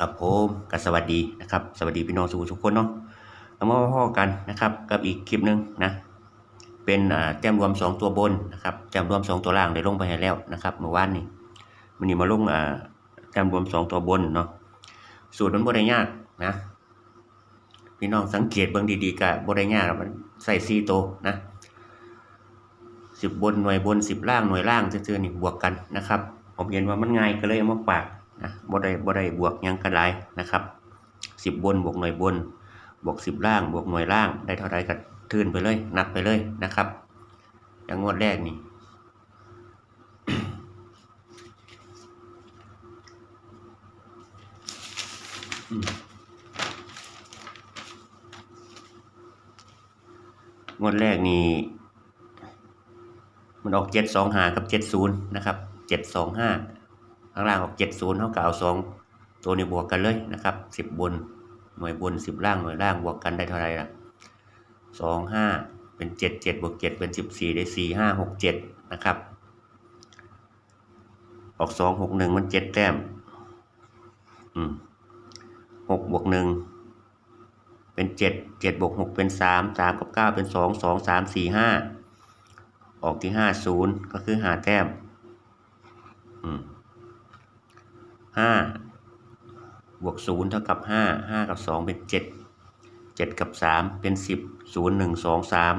กับผมกับสวัสดีนะครับ สวัสดีพี่น้องสุขทุกคนเนาะเรามาพ่อกันนะครับ กับอีกคลิปหนึ่งนะเป็นอ่าแต้มรวม 2 ตัวบนนะครับแต้มรวม 2 ตัวล่างได้ลงไปให้แล้วนะครับเมื่อวานนี้มันนี้มาลงอ่าแต้มรวม 2 ตัวบนเนาะสูตรมันบ่ได้ยากนะพี่น้องสังเกตเบิ่งดีๆก็บ่ได้ยากมันใส่4ตัวนะ10บบนหน่วยบน10ล่างหน่วยล่างซื่อๆนี่บวกกันนะครับ ผมเห็นว่ามันง่ายก็เลยเอามาฝาก นะบ่ได้บ่ได้บวกยังกันหลายนะครับสิบบนบวกหน่วยบน บวกสิบล่างบวกหน่วยล่าง ได้เท่าไรก็ทื่นไปเลยนับไปเลยนะครับ อย่างงวดแรกนี่งวดแรกนี่มันออกเจ็ดสองหากับเจ็ดศูนย์นะครับเจ็ดสองห้า ข้างล่างออกเจ็ดศูนย์เท่ากับเอาสองตัวนี้บวกกันเลยนะครับสิบบนหน่วยบนสิบล่างหน่วยล่างบวกกันได้เท่าไหร่ล่ะสองห้าเป็นเจ็ดเจ็ดบวกเจ็ดเป็นสิบสี่ได้สี่ห้าหกเจ็ดนะครับ ออกสองหกหนึ่งมันเจ็ดแต้มอืมหกบวกหนึ่งเป็นเจ็ดเจ็ดบวกหกเป็นสามสามกับเก้าเป็นสองสองสามสี่ห้าออกที่ห้าศูนย์ก็คือหาแต้ม อืม ห้าบวกศูนย์เท่ากับห้าห้ากับสองเป็นเจ็ดเจ็ดกับสามเป็นสิบศูนย์หนึ่งสองสาม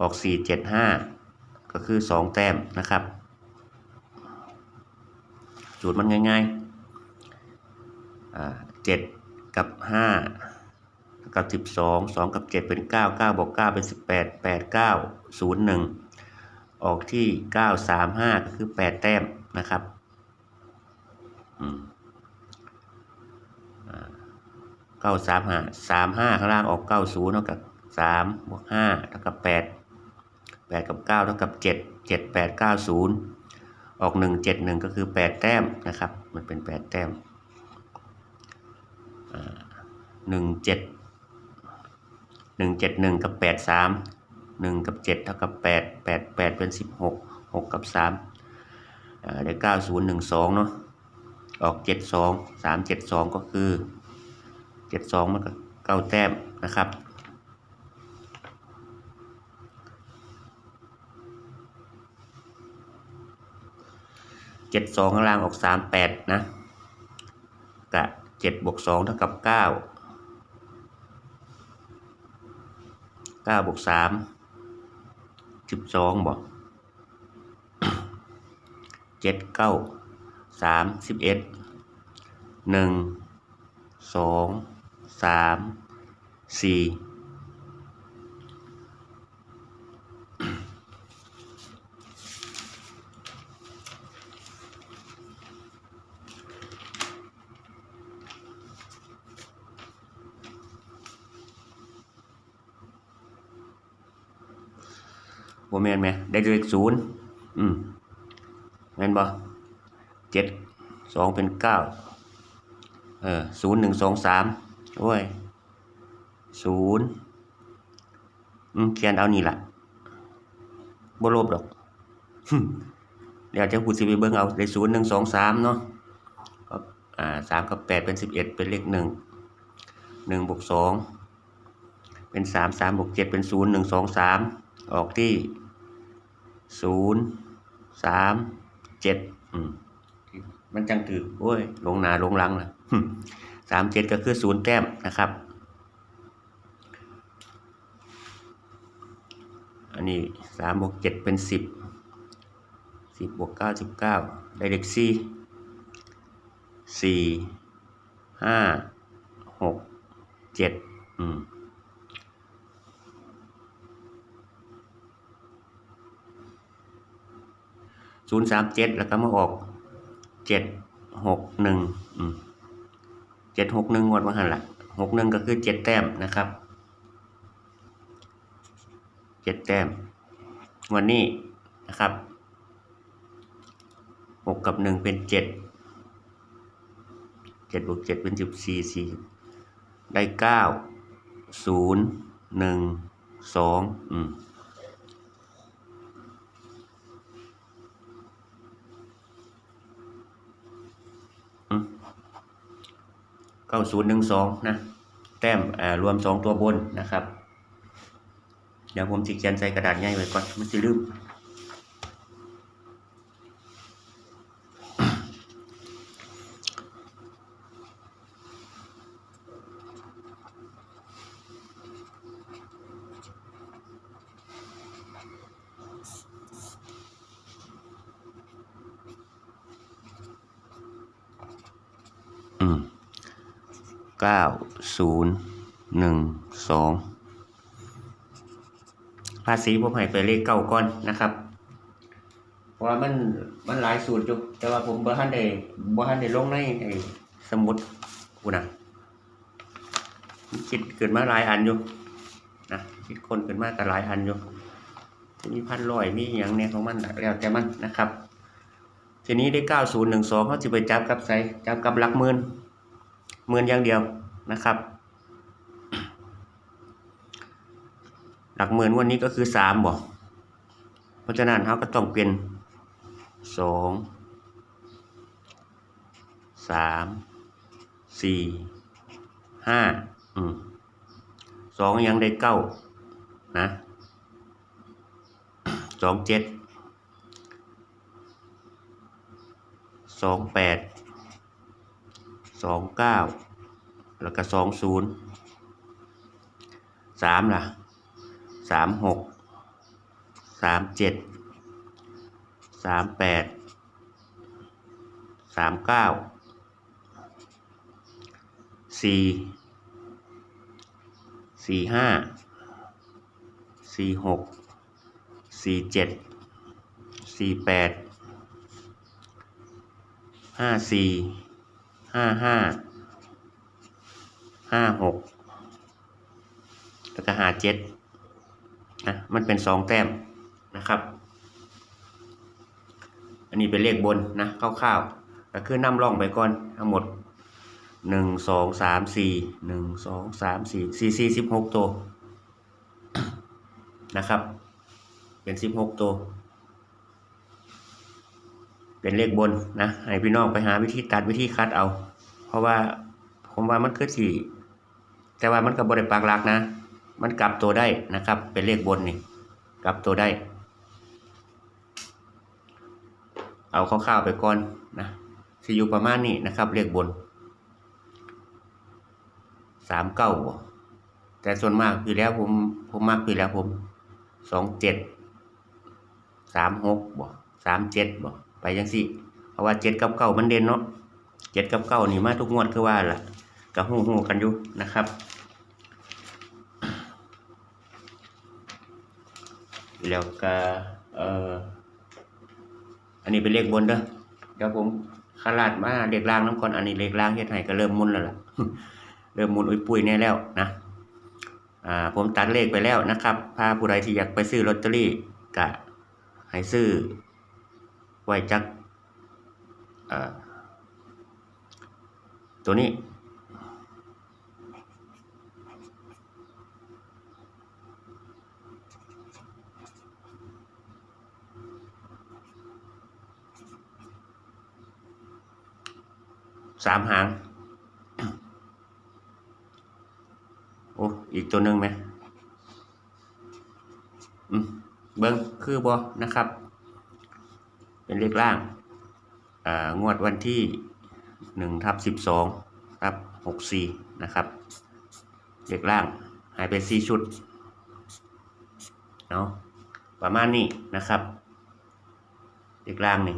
ออกสี่เจ็ดห้าก็คือสองแต้มนะครับสูตรมันง่ายๆอ่าเจ็ดกับห้ากับสิบสองสองกับเจ็ดเป็นเก้าเก้าบวกเก้าเป็นสิบแปดแปดเก้าศูนย์หนึ่งออกที่เก้าสามห้าก็คือแปดแต้มนะครับ เก้าสามห้าสามห้าข้างล่างออกเก้าศูนย์เท่ากับสามบวกห้าเท่ากับแปดแปดกับเก้าเท่ากับเจ็ดเจ็ดแปดเก้าศูนย์ออกหนึ่งเจ็ดหนึ่งก็คือแปดแต้มนะครับ มันเป็นแปดแต้มหนึ่งเจ็ดหนึ่งเจ็ดหนึ่งกับแปดสามหนึ่งกับเจ็ดเท่ากับแปดแปดแปดเป็นสิบหกหกกับสามได้เก้าศูนย์หนึ่งสองเนาะ ออกเจ็ดสองสามเจ็ดสองก็คือเจ็ดสองมันก็เก้าแต้มนะครับ เจ็ดสองข้างล่างออกสามแปดนะกะเจ็ดบวกสองเท่ากับเก้าเก้าบวกสามสิบสองบอกเจ็ดเก้า สามสิบเอ็ดหนึ่งสองสามสี่บ่แม่นไหมได้เลขศูนย์อืมแม่นบ่ เจ็ดสองเป็นเก้าเออศูนย์หนึ่งสองสามโอ้ยศูนย์เขียนเอานี่ล่ะบ่ลบดอกเดี๋ยวจะพูดสิไปเบิ่งเอาได้ศูนย์หนึ่งสองสามเนาะก็อ่าสามกับแปดเป็นสิบเอ็ดเป็นเลขหนึ่งหนึ่งบวกสองเป็นสามสามบวกเจ็ดเป็นศูนย์หนึ่งสองสามออกที่ศูนย์สามเจ็ดอืม มันจังถือโอ้ยลงหนาลงลังนะสามเจ็ดก็คือศูนย์แต้มนะครับ อันนี้สามบวกเจ็ดเป็นสิบสิบบวกเก้าสิบเก้าได้เลขสี่สี่ห้าหกเจ็ดอืมศูนย์สามเจ็ดแล้วก็มาออก เจ็ดหกหนึ่งเจ็ดหกหนึ่งงวดมาหันละหกหนึ่งก็คือเจ็ดแต้มนะครับเจ็ดแต้มวันนี้นะครับหกกับหนึ่งเป็นเจ็ดเจ็ดบวกเจ็ดเป็นสิบสี่สี่ได้เก้าศูนย์หนึ่งสองอืม เก้าศูนย์หนึ่งสองนะ แต้มอ่ารวมสองตัวบนนะครับ เดี๋ยวผมจะเขียนใส่กระดาษง่ายไว้ก่อนมันจะลืมอืม เก้าศูนย์หนึ่งสองภาษีผมให้ไปเลขเก้าก่อนนะครับ เพราะว่ามันมันหลายสูตรอยู่แต่ว่าผมบ่ทันได้บ่ทันได้ลงในไอ้สมุดกูนะคิดเกินมาหลายอันอยู่นะคิดคนเกินมาก็หลายอันอยู่มีพันร้อยมีอย่างเนี่ยของมันแล้วแต่มันนะครับ ทีนี้ได้เก้าศูนย์หนึ่งสองเขาจะไปจับกับใส่จับกับลักหมื่น หมื่นอย่างเดียวนะครับ หลักหมื่นวันนี้ก็คือสามบอกเพราะฉะนั้นเขาก็ต้องเป็นสองสามสี่ห้าอืมสองยังได้เก้านะสองเจ็ดสองแปด สองเก้าแล้วก็สองศูนย์สามล่ะสามหกสามเจ็ดสามแปดสามเก้าสี่สี่ห้าสี่หกสี่เจ็ดสี่แปดห้าสี่ ห้าห้าห้าหกแล้วก็หาเจ็ดนะมันเป็นสองแต้มนะครับ อันนี้เป็นเลขบนนะคร่าวๆก็คือนำร่องไปก่อนทั้งหมดหนึ่งสองสามสี่หนึ่งสองสามสี่สี่สี่สิบหกตัวนะครับ เป็นสิบหกตัว เป็นเลขบนนะให้พี่น้องไปหาวิธีตัดวิธีคัดเอา เพราะว่าผมว่ามันคือสี่ แต่ว่ามันก็บบริปากหลักนะ มันกลับตัวได้นะครับ เป็นเลขบนนี่กลับตัวได้ เอาคร่าวๆไปก่อนนะสิอยู่ประมาณนี้นะครับ เลขบนสามเก้าแต่ส่วนมากอยู่แล้วผมผมมักอยู่แล้วผมสองเจ็ดสามหกบ่สามเจ็ดบ่ ไปยังสิเพราะว่าเจ็ดกับเก้ามันเด่นเนาะเจ็ดกับเก้านี่มาทุกงวดคือว่าล่ะกับหูหูกันอยู่นะครับ แล้วก็เอ่ออันนี้เป็นเลขบนเด้อเดี๋ยวผมขลาดมาเลขล่างน้ำก่อนอันนี้เลขล่างเฮ็ดให้ก็เริ่มมุนแล้วล่ะเริ่มมุนอุ้ยปุ้ยแน่แล้วนะอ่าผมตัดเลขไปแล้วนะครับพาผู้ใดที่อยากไปซื้อลอตเตอรี่กะให้ซื้อ ไว้จักตัวนี้ สามหาง โอ้ อีกตัวหนึ่งไหมอืมเบิ้งคือบอนะครับ เป็นเลขล่างงวดวันที่หนึ่งทับสิบสองทับหกสี่นะครับ เลขล่างหายไปสี่ชุดเนาะประมาณนี้นะครับ เลขล่างนี่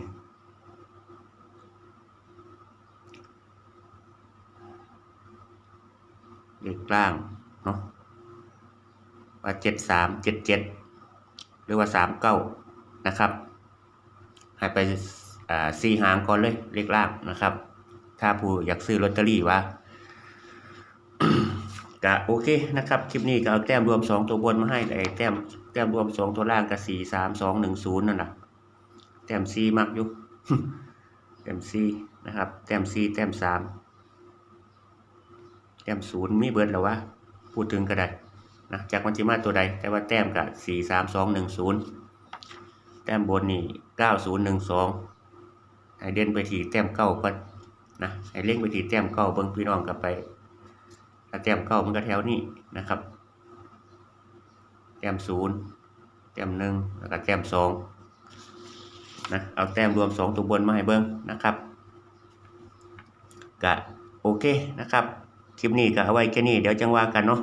เลขล่างเนาะว่าเจ็ดสามเจ็ดเจ็ดหรือว่าสามเก้านะครับ ให้ไปอ่าสี่หางก่อนเลยเลขล่างนะครับ ถ้าผู้อยากซื้อลอตเตอรี่ว่าก็โอเคนะครับ คลิปนี้ก็เอาแต้มรวมสองตัวบนมาให้ไอ้แต้มแต้มรวมสองตัวล่างกับสี่สามสองหนึ่งศูนย์นั่นแหละแต้มซีมักอยู่แต้มซีนะครับ แต้มซีแต้มสามแต้มศูนย์มีเบิดแล้ววะพูดถึงก็ได้นะจากมันจิมาตัวใด แต่ว่าแต้มกับสี่สามสองหนึ่งศูนย์ แต้มบนนี่เก้าศูนย์หนึ่งสองให้เด่นไปทีแต้มเก้าก่อนนะให้เล่งไปทีแต้มเก้าเบิ่งพี่น้องกลับไปถ้าแต้มเก้ามันก็แถวนี้นะครับ แต้มศูนย์แต้มหนึ่งแล้วก็แต้มสองนะเอาแต้มรวมสองตัวบนมาให้เบิ่งนะครับก็โอเคนะครับคลิปนี้ก็เอาไว้แค่นี้เดี๋ยวจังว่ากันเนาะ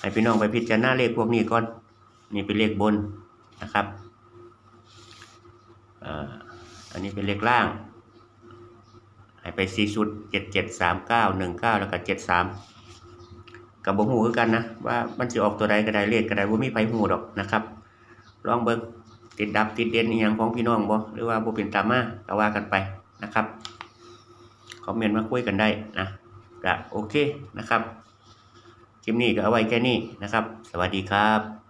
ให้พี่น้องไปพิจารณาเลขพวกนี้ก่อน นี่เป็นเลขบนนะครับ อันนี้เป็นเลขล่างไปสี่ชุดเจ็ดเจ็ดสามเก้าหนึ่งเก้าแล้วก็เจ็ดสามกับบ่หูคือกันนะว่ามันสิออกตัวใดก็ได้เลขก็ได้บ่มีไผหูดอกนะครับ ลองเบิ่งติดดับติดเด่นอีหยังของพี่น้องบ่หรือว่าบ่เป็นตามมาก็ว่ากันไปนะครับคอมเมนต์มาคุยกันได้นะก็โอเคนะครับคลิปนี้ก็เอาไว้แค่นี้นะครับ สวัสดีครับ